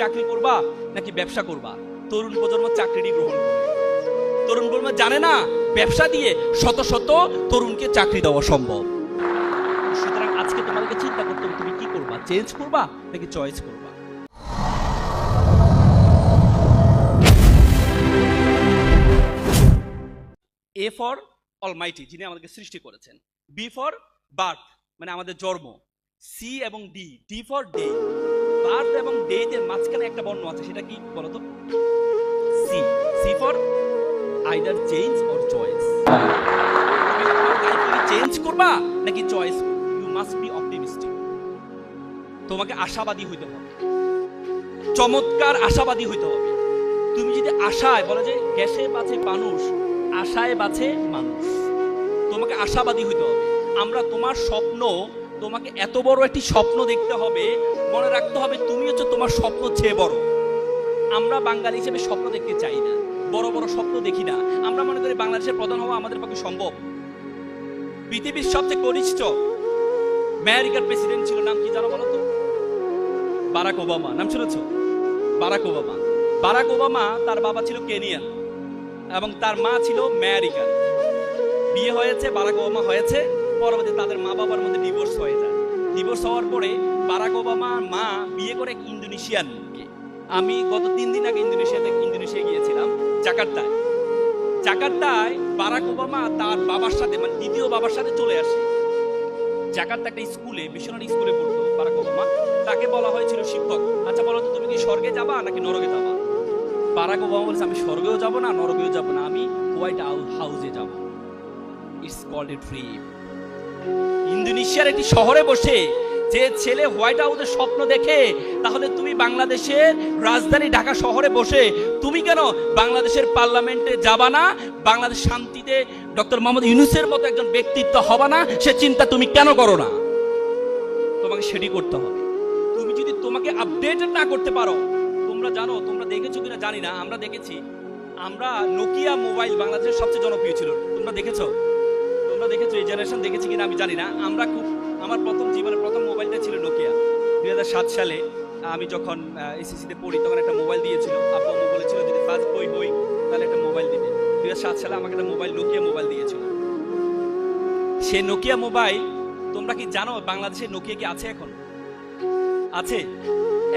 চাকরি করবা নাকি ব্যবসা করবা? তরুণ প্রজন্ম চাকরিটি গ্রহণ করবে। তরুণ প্রজন্ম জানে না, ব্যবসা দিয়ে শত শত তরুণকে চাকরি দেওয়া সম্ভব। সুতরাং আজকে তোমাদেরকে চিন্তা করতে হবে, তুমি কি করবা? চেঞ্জ করবা নাকি চয়েস করবা? এ ফর অলমাইটি যিনি আমাদেরকে সৃষ্টি করেছেন। বি ফর বার্থ মানে আমাদের জন্ম। সি এবং D D for day birth এবং ডে এর মাঝখানে একটা বর্ণ আছে, সেটা কি বলতো? C C for either change or choice change করবা নাকি choice you must be optimistic তোমাকে আশাবাদী হইতে হবে। চমৎকার আশাবাদী হইতে হবে। তুমি যদি আশায়, বলে যে গ্যাসে বাঁচে মানুষ, আশায় বাঁচে মানুষ, তোমাকে আশাবাদী হইতে হবে। আমরা তোমার স্বপ্ন তোমাকে এত বড় একটি স্বপ্ন দেখতে হবে, মনে রাখতে হবে তুমি হচ্ছে তোমার স্বপ্ন চেয়ে বড়। আমরা বাঙালি হিসেবে স্বপ্ন দেখতে চাই না, বড় বড় স্বপ্ন দেখি না। আমরা মনে করি বাংলাদেশের প্রধান হওয়া আমাদের পক্ষে সম্ভব। পৃথিবীর সবচেয়ে কনিষ্ঠ আমেরিকার প্রেসিডেন্ট ছিল, নাম কি জানো বলো তো? বারাক ওবামা, নাম শুনেছ? Barack Obama. বারাক ওবামা তার বাবা ছিল কেনিয়ান এবং তার মা ছিল আমেরিকান। বিয়ে হয়েছে, বারাক ওবামা হয়েছে। পরবর্তী তাদের মা বাবার মধ্যে ডিভোর্স হয়ে যায়। ডিভোর্স হওয়ার পরে বারাক ওবামার মা বিয়ে করে এক ইন্দোনেশিয়ানকে। আমি গত তিন দিন আগে ইন্দোনেশিয়াতে ইন্দোনেশিয়া গিয়েছিলাম, জাকার্তায়। জাকার্তায় বারাক ওবামা তার বাবার সাথে মানে দ্বিতীয় বাবার সাথে চলে আসে। জাকার্তা একটা স্কুলে মিশনারি স্কুলে পড়তো বারাক ওবামা। তাকে বলা হয়েছিল শিক্ষক। আচ্ছা বলো তো, তুমি কি স্বর্গে যাবা নাকি নরকে যাবা? বারাক ওবামা বলছে, আমি স্বর্গেও যাব না, নরকেও যাব না। আমি হোয়াইট হাউসে যাব। ইটস কল্ড এ ড্রিম ইন্দোনেশিয়ার একটি শহরে বসে যে ছেলে হোয়াইট হাউসের স্বপ্ন দেখে, তাহলে তুমি বাংলাদেশের রাজধানী ঢাকা শহরে বসে, তুমি কেন বাংলাদেশের পার্লামেন্টে যাবা না? বাংলাদেশ শান্তিতে ডক্টর মোহাম্মদ ইউনুসের মতো একজন ব্যক্তিত্ব হবা না? সে চিন্তা তুমি কেন করো না? তোমাকে সেটি করতে হবে। তুমি যদি তোমাকে আপডেট না করতে পারো, তোমরা জানো, তোমরা দেখেছ কিনা জানি না, আমরা দেখেছি। আমরা নোকিয়া মোবাইল বাংলাদেশের সবচেয়ে জনপ্রিয় ছিল। তোমরা দেখেছ? তোমরা দেখেছ, এই জেনারেশন দেখেছি কিনা আমি জানি না। আমরা খুব, আমার প্রথম জীবনের প্রথম মোবাইলটা ছিল নোকিয়া দুই হাজার সাত সালে, আমি যখন এসএসসিতে পড়ি, তখন একটা মোবাইল দিয়েছিল। আব্বু আম্মু বলেছিল, যদি ফার্স্ট বই হই, তাহলে একটা মোবাইল দিবে। দুই সালে আমাকে একটা মোবাইল নোকিয়া মোবাইল দিয়েছিল। সে নোকিয়া মোবাইল তোমরা কি জানো, বাংলাদেশে নোকিয়া কি আছে এখন? আছে।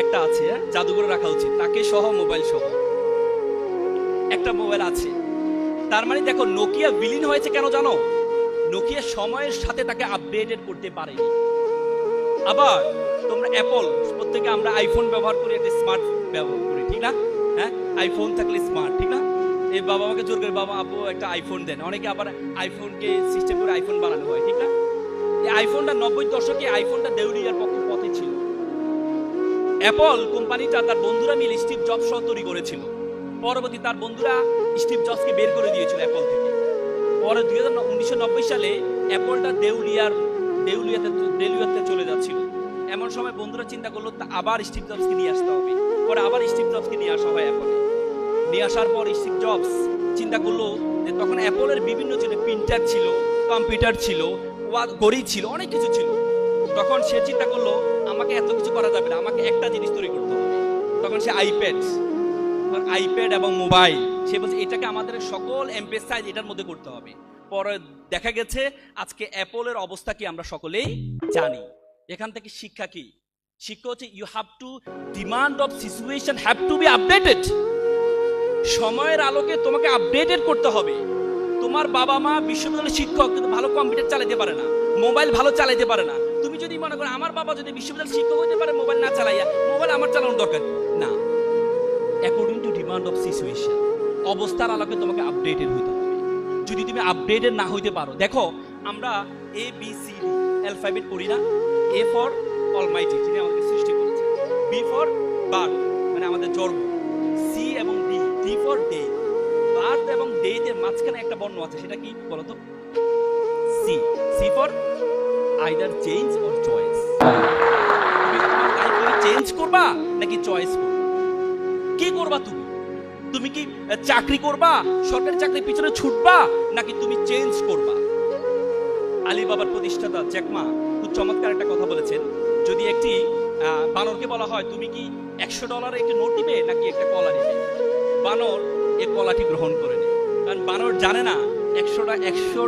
একটা আছে হ্যাঁ? জাদুঘরে রাখা উচিত। তাকে সহ মোবাইল সহ। একটা মোবাইল আছে। তার মানে দেখো নোকিয়া বিলীন হয়েছে কেন জানো? নোকিয়া সময়ের সাথে তাকে আপডেটেড করতে পারেনি আবার তোমরা অ্যাপল প্রত্যেকে আমরা আইফোন ব্যবহার করি একটা স্মার্ট ব্যবহার করি, ঠিক না? হ্যাঁ? আইফোন থাকলে স্মার্ট ঠিক না? এই বাবা আমাকে জোর করে, বাবা, আপু, একটা আইফোন দেন। অনেকে আবার আইফোনকে সিস্টেম করে আইফোন বানানো হয়, ঠিক না? এই আইফোনটা নব্বই দশকে আইফোনটা দেউলিয়ার পক্ষে পথে ছিল। অ্যাপল কোম্পানিটা তার বন্ধুরা মিলে স্টিভ জবস সহ তৈরি করেছিল। পরবর্তী তার বন্ধুরা স্টিভ জবসকে বের করে দিয়েছিল অ্যাপল থেকে। পরে দুই হাজার উনিশশো নব্বই সালে অ্যাপলটা দেউলিয়ার, দেউলিয়াতে দেউলিয়াতে চলে যাচ্ছিল। এমন সময় বন্ধুরা চিন্তা করল আবার স্টিভ জবসকে নিয়ে আসতে হবে। পরে আবার স্টিভ জবসকে নিয়ে আসা হয় অ্যাপলে। নিয়ে আসার পর স্টিভ জবস চিন্তা করল যে তখন অ্যাপলের বিভিন্ন ছিল প্রিন্টার ছিল, কম্পিউটার ছিল ঘড়ি ছিল, অনেক কিছু ছিল। তখন সে চিন্তা করল, আমাকে এত কিছু করা যাবে না, আমাকে একটা জিনিস তৈরি করতে হবে। তখন সে আইপ্যাড আইপ্যাড এবং মোবাইল সে বলছে, এটাকে আমাদের সকল এমপেসাইজ এটার মধ্যে করতে হবে। পরে দেখা গেছে, আজকে অ্যাপলের অবস্থা কি আমরা সকলেই জানি। এখান থেকে শিক্ষা কি? শিক্ষা হচ্ছে you have to demand of situation have to be updated সময়ের আলোকে তোমাকে আপডেটেড করতে হবে। তোমার বাবা মা বিশ্ববিদ্যালয়ের শিক্ষক, কিন্তু ভালো কম্পিউটার চালাতে পারে না মোবাইল ভালো চালাতে পারে না। তুমি যদি মনে করো, আমার বাবা যদি বিশ্ববিদ্যালয়ের শিক্ষক হতে পারে মোবাইল না চালাইয়া মোবাইল আমার চালানোর দরকার। না। According to demand of situation অবস্থার আলোকে তোমাকে আপডেটেড হইতে হবে। যদি তুমি আপডেটেড না হইতে পারো, দেখো, আমরা A B C D alphabet পড়ি না। এ ফর অলমাইটি যিনি আমাদেরকে সৃষ্টি করেছে বি ফর বার্থ মানে আমাদের জন্ম। সি এবং D D for day birth এবং ডে এর মাঝখানে একটা বর্ণ আছে, সেটা কি বলতো? C C for either change or choice change করবা, নাকি চয়েস করবা? কি করবা তুমি? তুমি কি চাকরি করবা? সরকারি চাকরির পিছনে ছুটবা? নাকি তুমি চেঞ্জ করবা? আলী বাবার প্রতিষ্ঠাতা জ্যাকমা খুব চমৎকার একটা কথা বলেছেন। যদি একটি বানরকে বলা হয়, তুমি কি একশো ডলার একটি নোট দিবে নাকি একটা কলা দিবে বানর এই কলাটি গ্রহণ করে নেয়। কারণ বানর জানে না, একশোটা একশো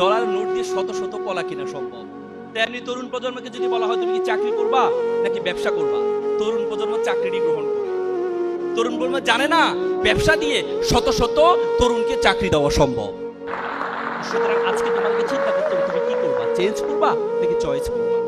ডলার নোট দিয়ে শত শত কলা কিনা সম্ভব। তেমনি তরুণ প্রজন্মকে যদি বলা হয়, তুমি কি চাকরি করবা, নাকি ব্যবসা করবা? তরুণ প্রজন্ম চাকরিটি গ্রহণ করবে। তরুণ প্রজন্ম জানে না, ব্যবসা দিয়ে শত শত তরুণকে চাকরি দেওয়া সম্ভব। সুতরাং আজকে তোমাকে চিন্তা করতে হবে, তুমি কি করবা? চেঞ্জ করবা নাকি চয়েস করবা?